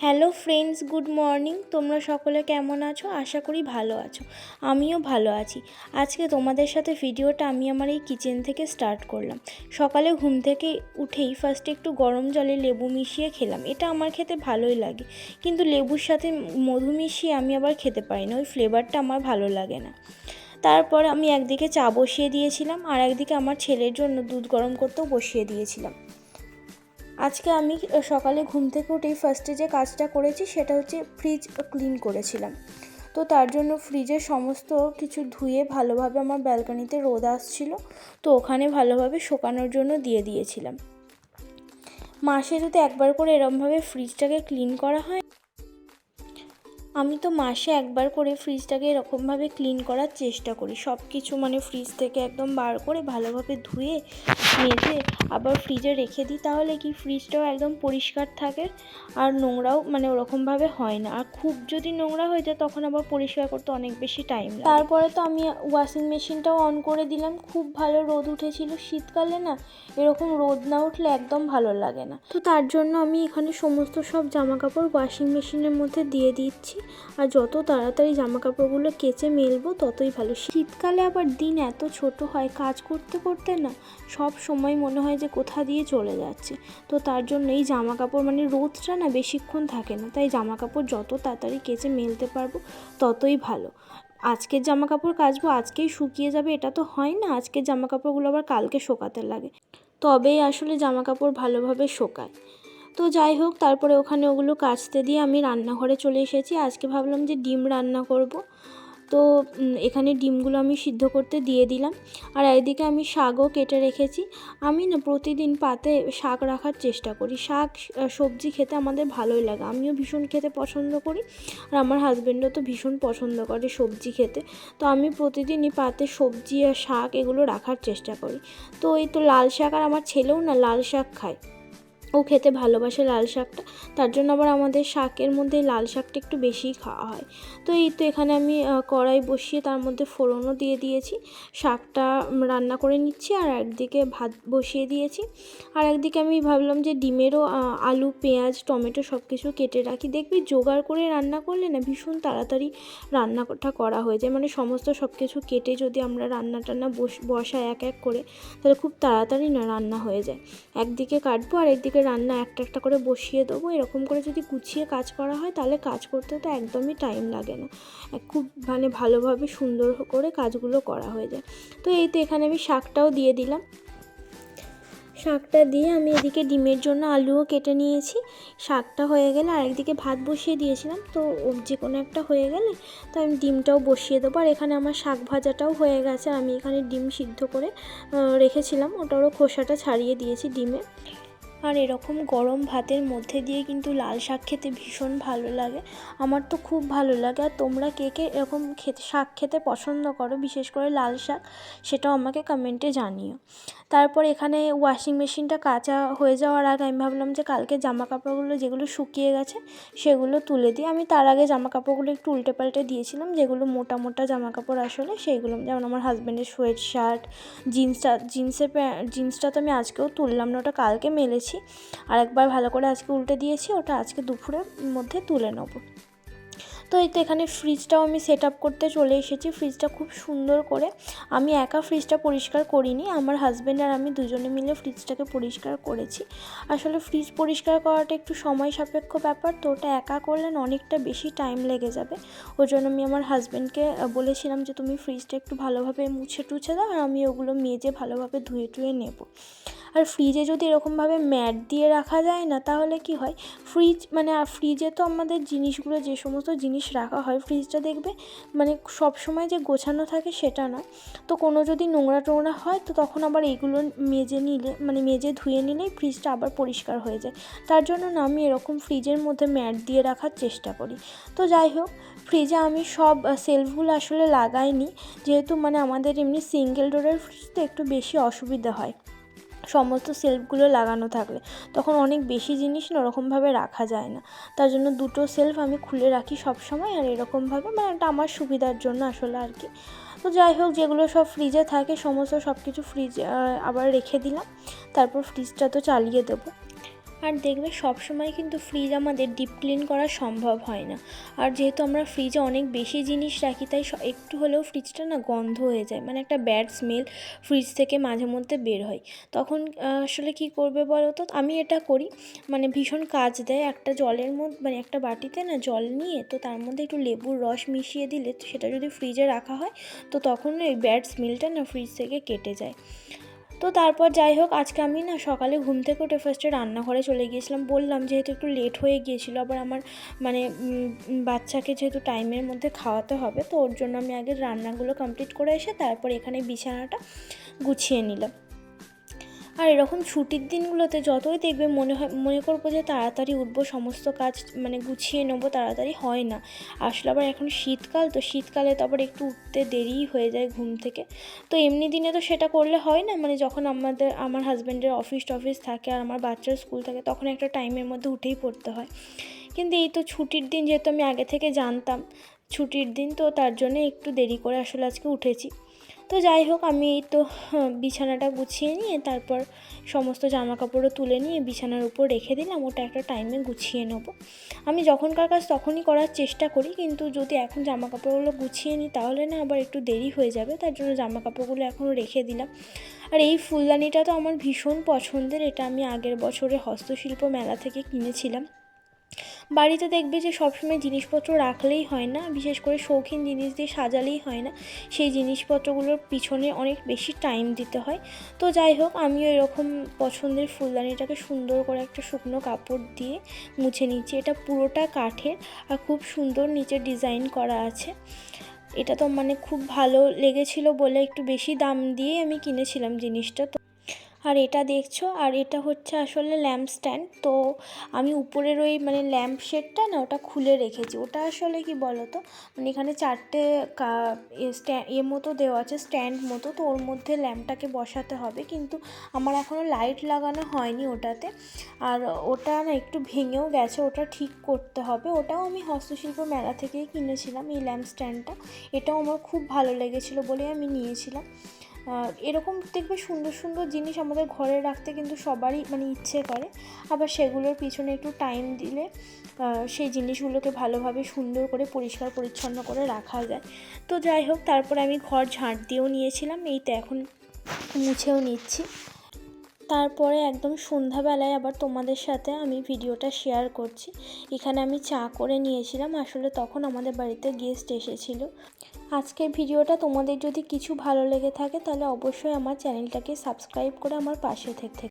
Hello friends, good morning. তোমরা সকলে কেমন আছো? আশা করি ভালো আছো। আমিও ভালো আছি। আজকে তোমাদের সাথে ভিডিওটা আমি আমার এই কিচেন থেকে স্টার্ট করলাম। সকালে ঘুম থেকে উঠেই ফার্স্টে একটু গরম জলে লেবু মিশিয়ে খেলাম। এটা আমার খেতে ভালোই লাগে। কিন্তু লেবুর সাথে মধু মিশিয়ে আমি আবার খেতে পারি না। ওই ফ্লেভারটা আমার ভালো লাগে না। তারপর আমি একদিকে চা বসিয়ে দিয়েছিলাম আর একদিকে আমার ছেলের জন্য দুধ গরম করতেও বসিয়ে দিয়েছিলাম। আজকে আমি সকালে ঘুম থেকে উঠেই ফার্স্টে যে কাজটা করেছি সেটা হচ্ছে ফ্রিজ ক্লিন করেছিলাম। তো তার জন্য ফ্রিজের সমস্ত কিছু ধুয়ে ভালোভাবে আমার ব্যালকানিতে রোদ আসছিল, তো ওখানে ভালোভাবে শোকানোর জন্য দিয়ে দিয়েছিলাম। মাসে যদি একবার করে এরমভাবে ফ্রিজটাকে ক্লিন করা হয়, আমি তো মাসে একবার করে ফ্রিজটাকে এরকমভাবে ক্লিন করার চেষ্টা করি। সব কিছু মানে ফ্রিজ থেকে একদম বার করে ভালোভাবে ধুয়ে মেজে আবার ফ্রিজে রেখে দিই, তাহলে কি ফ্রিজটাও একদম পরিষ্কার থাকে আর নোংরাও মানে ওরকমভাবে হয় না। আর খুব যদি নোংরা হয়ে যায়, তখন আবার পরিষ্কার করতে অনেক বেশি টাইম তারপরে তো আমি ওয়াশিং মেশিনটাও অন করে দিলাম, খুব ভালো রোদ উঠেছিল। শীতকালে না, এরকম রোদ না উঠলে একদম ভালো লাগে না। তো তার জন্য আমি এখানে সমস্ত সব জামা কাপড় ওয়াশিং মেশিনের মধ্যে দিয়ে দিচ্ছি। আর যত তাড়াতাড়ি জামা কাপড়গুলো কেচে মেলবো, ততই ভালো। শীতকালে আবার দিন এত ছোট হয়, কাজ করতে করতে না, সব সময় মনে হয় যে কোথা দিয়ে চলে যাচ্ছে। তো তার জন্য এই জামা কাপড় মানে রোদটা না বেশিক্ষণ থাকে না। তাই জামা কাপড় যত তাড়াতাড়ি কেচে মেলতে পারব, ততই ভালো। আজকের জামা কাপড় কাচবো, আজকেই শুকিয়ে যাবে, এটা তো হয় না। আজকের জামা কাপড়গুলো আবার কালকে শোকাতে লাগে। তবেই আসলে জামা কাপড় ভালোভাবে শোকায়। তো যাই হোক, তারপরে ওখানে ওগুলো কাচতে দিয়ে আমি রান্নাঘরে চলে এসেছি। আজকে ভাবলাম যে ডিম রান্না করব। তো এখানে ডিমগুলো আমি সিদ্ধ করতে দিয়ে দিলাম। আর একদিকে আমি শাকও কেটে রেখেছি। আমি না প্রতিদিন পাতে শাক রাখার চেষ্টা করি। শাক সবজি খেতে আমাদের ভালোই লাগে। আমিও ভীষণ খেতে পছন্দ করি। আর আমার হাজব্যান্ডও তো ভীষণ পছন্দ করে সবজি খেতে। তো আমি প্রতিদিনই পাতে সবজি আর শাক এগুলো রাখার চেষ্টা করি। তো এই তো লাল শাক আর আমার ছেলেও না লাল শাক খায়। ও খেতে ভালোবাসে লাল শাকটা। তার জন্য আবার আমাদের শাকের মধ্যে লাল শাকটা একটু বেশিই খাওয়া হয়। তো এই তো এখানে আমি কড়াই বসিয়ে তার মধ্যে ফোড়নও দিয়ে দিয়েছি। শাকটা রান্না করে নিচ্ছি আর একদিকে ভাত বসিয়ে দিয়েছি। আর একদিকে আমি ভাবলাম যে ডিমেরও আলু, পেঁয়াজ, টমেটো সব কিছু কেটে রাখি। দেখবি জোগাড় করে রান্না করলে না ভীষণ তাড়াতাড়ি রান্নাটা করা হয়ে যায়। মানে সমস্ত সব কিছু কেটে যদি আমরা রান্না টান্না বস বসাই এক এক করে, তাহলে খুব তাড়াতাড়ি না রান্না হয়ে যায়। একদিকে কাটবো আর একদিকে রান্না একটা একটা করে বসিয়ে দেবো। এরকম করে যদি গুছিয়ে কাজ করা হয়, তাহলে কাজ করতে তো একদমই টাইম লাগে না। খুব মানে ভালোভাবে সুন্দর করে কাজগুলো করা হয়ে যায়। তো এই তো এখানে আমি শাকটাও দিয়ে দিলাম। শাকটা দিয়ে আমি এদিকে ডিমের জন্য আলুও কেটে নিয়েছি। শাকটা হয়ে গেলে আর একদিকে ভাত বসিয়ে দিয়েছিলাম। তো যে কোনো একটা হয়ে গেলে তো আমি ডিমটাও বসিয়ে দেবো। আর এখানে আমার শাক ভাজাটাও হয়ে গেছে। আমি এখানে ডিম সিদ্ধ করে রেখেছিলাম। ওটারও খোসাটা ছাড়িয়ে দিয়েছি ডিমে। আর এরকম গরম ভাতের মধ্যে দিয়ে কিন্তু লাল শাক খেতে ভীষণ ভালো লাগে। আমার তো খুব ভালো লাগে। আর তোমরা কে কে এরকম খেতে শাক খেতে পছন্দ করো, বিশেষ করে লাল শাক, সেটাও আমাকে কমেন্টে জানিও। তারপর এখানে ওয়াশিং মেশিনটা কাঁচা হয়ে যাওয়ার আগে আমি ভাবলাম যে কালকে জামা কাপড়গুলো যেগুলো শুকিয়ে গেছে, সেগুলো তুলে দিই। আমি তার আগে জামা কাপড়গুলো একটু উল্টে পাল্টে দিয়েছিলাম, যেগুলো মোটা মোটা জামা কাপড় আসলে সেইগুলো যেমন আমার হাজব্যান্ডের সোয়েট শার্ট জিন্সটা জিন্সের প্যান্ট জিন্সটা তো আমি আজকেও তুললাম না, ওটা কালকে মেলেছি। দিয়েছি। আর একবার ভালো করে আজকে উল্টে দিয়েছি, ওটা আজকে দুপুরের মধ্যে তুলে নেব। তো এই তো এখানে ফ্রিজটাও আমি সেট আপ করতে চলে এসেছি। ফ্রিজটা খুব সুন্দর করে আমি একা ফ্রিজটা পরিষ্কার করিনি, আমার হাজব্যান্ড আর আমি দুজনে মিলে ফ্রিজটাকে পরিষ্কার করেছি। আসলে ফ্রিজ পরিষ্কার করাটা একটু সময় সাপেক্ষ ব্যাপার, তো ওটা একা করলেন অনেকটা বেশি টাইম লেগে যাবে। ওই জন্য আমি আমার হাজব্যান্ডকে বলেছিলাম যে, তুমি ফ্রিজটা একটু ভালোভাবে মুছে টুছে দাও, আর আমি ওগুলো মেজে ভালোভাবে ধুয়ে টুয়ে নেব। আর ফ্রিজে যদি এরকমভাবে ম্যাট দিয়ে রাখা যায় না, তাহলে কি হয়? ফ্রিজ মানে ফ্রিজে তো আমাদের জিনিসগুলো, যে সমস্ত জিনিস রাখা হয় ফ্রিজটা দেখবে? মানে সব সময় যে গোছানো থাকে সেটা নয়। তো কোনো যদি নোংরা টোংরা হয়, তো তখন আবার এগুলো মেজে নিলে মানে মেজে ধুয়ে নিলেই ফ্রিজটা আবার পরিষ্কার হয়ে যায়। তার জন্য না আমি এরকম ফ্রিজের মধ্যে ম্যাট দিয়ে রাখার চেষ্টা করি। তো যাই হোক ফ্রিজে আমি সব সেলফগুলো আসলে লাগাইনি। যেহেতু মানে আমাদের এমনি সিঙ্গেল ডোরের ফ্রিজ তো একটু বেশি অসুবিধা হয়। সমস্ত সেলফগুলো লাগানো থাকলে তখন অনেক বেশি জিনিস ওরকমভাবে রাখা যায় না। তার জন্য দুটো সেলফ আমি খুলে রাখি সব সময় আর এরকমভাবে মানে এটা আমার সুবিধার জন্য আসলে আর কি। তো যাই হোক, যেগুলো সব ফ্রিজে থাকে, সমস্ত সব কিছু ফ্রিজ আবার রেখে দিলাম। তারপর ফ্রিজটা তো চালিয়ে দেবো। আর দেখবে সব সময় কিন্তু ফ্রিজ আমাদের ডিপ ক্লিন করা সম্ভব হয় না। আর যেহেতু আমরা ফ্রিজে অনেক বেশি জিনিস রাখি, তাই একটু হলেও ফ্রিজটা না গন্ধ হয়ে যায় মানে একটা ব্যাড স্মেল ফ্রিজ থেকে মাঝে মধ্যে বের হয়। তখন আসলে কি করবে বলো তো আমি এটা করি মানে ভীষণ কাজ দেয় একটা জলের মধ্যে মানে একটা বাটিতে না জল নিয়ে, তো তার মধ্যে একটু লেবুর রস মিশিয়ে দিলে সেটা যদি ফ্রিজে রাখা হয়, তো তখন ওই ব্যাড স্মেলটা না ফ্রিজ থেকে কেটে যায়। তো তারপর যাই হোক, আজকে আমি না সকালে ঘুম থেকে উঠে ফার্স্টে রান্নাঘরে চলে গিয়েছিলাম। বললাম যেহেতু একটু লেট হয়ে গিয়েছিল, আবার আমার মানে বাচ্চাকে যেহেতু টাইমের মধ্যে খাওয়াতে হবে, তো ওর জন্য আমি আগে রান্নাগুলো কমপ্লিট করে এসে তারপর এখানে বিছানাটা গুছিয়ে নিলাম। আর এরকম ছুটির দিনগুলোতে যতই দেখবে মনে হয়, মনে করব যে তাড়াতাড়ি উঠবো, সমস্ত কাজ মানে গুছিয়ে নেব, তাড়াতাড়ি হয় না। আসলে আবার এখন শীতকাল, তো শীতকালে তো আবার একটু উঠতে দেরিই হয়ে যায় ঘুম থেকে। তো এমনি দিনে তো সেটা করলে হয় না মানে যখন আমাদের, আমার হাজব্যান্ডের অফিস টফিস থাকে আর আমার বাচ্চার স্কুল থাকে, তখন একটা টাইমের মধ্যে উঠেই পড়তে হয়। কিন্তু এই তো ছুটির দিন যেহেতু আমি আগে থেকে জানতাম, ছুটির দিন তো তার জন্য একটু দেরি করে আসলে আজকে উঠেছি। তো যাই হোক আমি এই তো হ্যাঁ, বিছানাটা গুছিয়ে নিয়ে তারপর সমস্ত জামা কাপড়ও তুলে নিয়ে বিছানার উপর রেখে দিলাম। ওটা একটা টাইমে গুছিয়ে নেব। আমি যখনকার কাজ তখনই করার চেষ্টা করি কিন্তু যদি এখন জামা কাপড়গুলো গুছিয়ে নিই তাহলে না আবার একটু দেরি হয়ে যাবে। তার জন্য জামা কাপড়গুলো এখনও রেখে দিলাম। আর এই ফুলদানিটা তো আমার ভীষণ পছন্দের। এটা আমি আগের বছরে হস্তশিল্প মেলা থেকে কিনেছিলাম। বাড়িতে দেখবে যে সবসময় জিনিসপত্র রাখলেই হয় না, বিশেষ করে শৌখিন জিনিস দিয়ে সাজালেই হয় না। সেই জিনিসপত্রগুলোর পিছনে অনেক বেশি টাইম দিতে হয়। তো যাই হোক, আমিও এরকম পছন্দের ফুলদানিটাকে সুন্দর করে একটা শুকনো কাপড় দিয়ে মুছে নিচ্ছি। এটা পুরোটা কাঠের আর খুব সুন্দর নিচে ডিজাইন করা আছে। এটা তো মানে খুব ভালো লেগেছিল বলে একটু বেশি দাম দিয়ে আমি কিনেছিলাম জিনিসটা। তো আর এটা দেখছ, আর এটা হচ্ছে আসলে ল্যাম্প স্ট্যান্ড তো আমি উপরের ওই মানে ল্যাম্প শেডটা না ওটা খুলে রেখেছি। ওটা আসলে কি বলো তো মানে এখানে চারটে এ মতো দেওয়া আছে স্ট্যান্ড মতো। তো ওর মধ্যে ল্যাম্পটাকে বসাতে হবে। কিন্তু আমার এখনও লাইট লাগানো হয়নি ওটাতে। আর ওটা না একটু ভেঙেও গেছে, ওটা ঠিক করতে হবে। ওটাও আমি হস্তশিল্প মেলা থেকেই কিনেছিলাম এই ল্যাম্প স্ট্যান্ডটা এটাও আমার খুব ভালো লেগেছিলো বলে আমি নিয়েছিলাম। এরকম দেখবে সুন্দর সুন্দর জিনিস আমাদের ঘরে রাখতে কিন্তু সবারই মানে ইচ্ছে করে। আবার সেগুলোর পিছনে একটু টাইম দিলে সেই জিনিসগুলোকে ভালোভাবে সুন্দর করে, পরিষ্কার, পরিচ্ছন্ন করে রাখা যায়। তো যাই হোক, তারপরে আমি ঘর ঝাঁট দিয়েও নিয়েছিলাম, এই তো এখন মুছেও নিচ্ছি। তারপরে একদম সন্ধ্যাবেলায় আবার তোমাদের সাথে আমি ভিডিওটা শেয়ার করছি। এখানে আমি চা করে নিয়েছিলাম, আসলে তখন আমাদের বাড়িতে গেস্ট এসেছিল। আজকের ভিডিওটা তোমাদের যদি কিছু ভালো লেগে থাকে, তাহলে অবশ্যই আমার চ্যানেলটাকে সাবস্ক্রাইব করে আমার পাশে থেকে